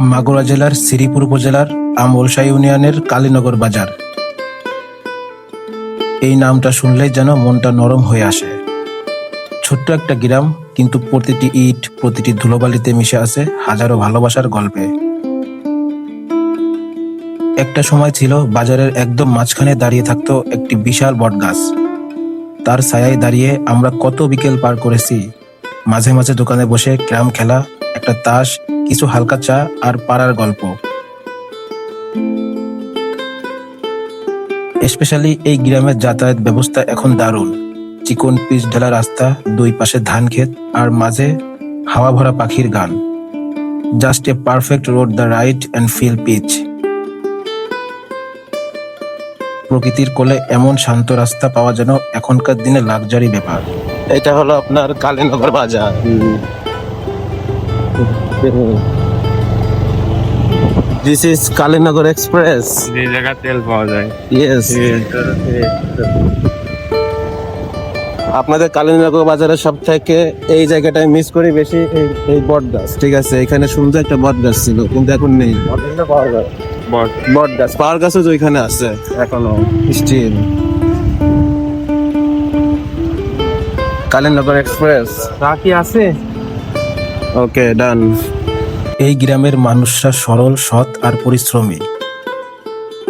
মাগুরা জেলার শ্রীপুর উপজেলার আমলসা ইউনিয়নের কালীনগর বাজার। এই নামটা শুনলেই যেন মনটা নরম হয়ে আসে। ছোট্ট একটা গ্রাম, কিন্তু প্রতিটি ইট, প্রতিটি ধুলোবালিতে মিশে আছে হাজারো ভালোবাসার গল্পে। একটা সময় ছিল বাজারের একদম মাঝখানে দাঁড়িয়ে থাকতো একটি বিশাল বটগাছ। তার ছায়ায় দাঁড়িয়ে আমরা কত বিকেল পার করেছি। মাঝে মাঝে দোকানে বসে ক্যারাম খেলা একটা তাস কিছু হালকা চা আর পাড়ার গল্প। স্পেশালি এই গ্রামের যাতায়াত ব্যবস্থা এখন দারুণ। চিকন পিচ ঢালা রাস্তা দুই পাশে ধান ক্ষেত আর মাঝে হাওয়া ভরা পাখির গান। Just a perfect road the ride and feel peace প্রকৃতির কোলে এমন শান্ত রাস্তা পাওয়া যেন এখনকার দিনে লাক্সারি ব্যাপার। এটা হলো আপনার কালীনগর বাজার। দিস ইজ কালীনগর এক্সপ্রেস যে জায়গা তেল পাওয়া যায়। ইয়েস আপনাদের কালীনগর বাজারের সব থেকে এই জায়গাটায় মিস করি বেশি এই- বট গাছ। ঠিক আছে এখানে সুন্দর একটা বট গাছ ছিল কিন্তু এখন নেই। বট গাছ? পাওয়ার গাছও তো ওইখানে আছে এখনও স্টিল কালীনগর এক্সপ্রেস রাখি আছে? ওকে ডান এই গ্রামের মানুষরা সরল, সৎ আর পরিশ্রমী।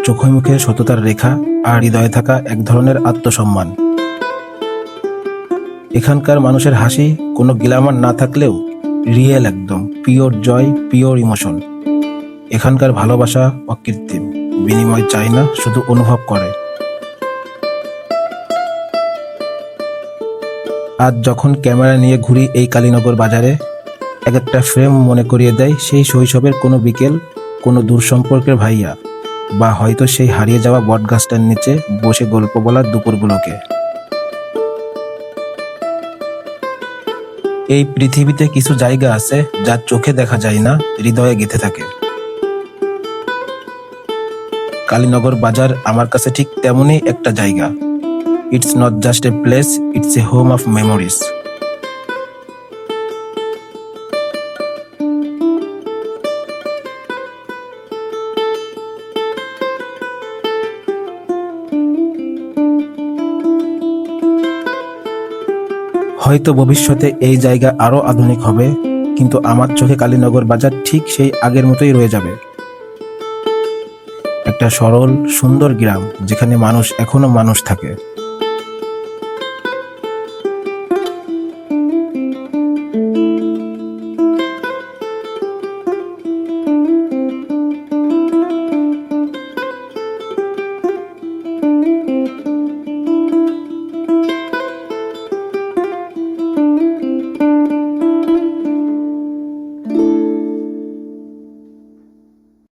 চোখে মুখে সততার রেখা আর হৃদয়ে থাকা এক ধরনের আত্মসম্মান। এখানকার মানুষের হাসি কোনো গ্ল্যামার না থাকলেও রিয়েল একদম পিওর জয় পিওর ইমোশন এখানকার ভালোবাসা অকৃত্রিম, বিনিময় চায় না, শুধু অনুভব করে। আজ যখন ক্যামেরা নিয়ে ঘুরি এই কালীনগর বাজারে এক একটা ফ্রেম মনে করিয়ে দেয়, সেই শৈশবের কোনো বিকেল, কোনো দূর সম্পর্কের ভাইয়া, বা হয়তো সেই হারিয়ে যাওয়া বটগাছটার নিচে বসে গল্প বলার দুপুরগুলোকে। এই পৃথিবীতে কিছু জায়গা আছে যা চোখে দেখা যায় না, হৃদয়ে গেঁথে থাকে। কালীনগর বাজার আমার কাছে ঠিক তেমনই একটা জায়গা। It's not just a place it's a home of memories হয়তো ভবিষ্যতে এই জায়গা আরও আধুনিক হবে, কিন্তু আমার চোখে কালীনগর বাজার ঠিক সেই আগের মতোই রয়ে যাবে। একটা সরল, সুন্দর গ্রাম, যেখানে মানুষ এখনও মানুষ থাকে।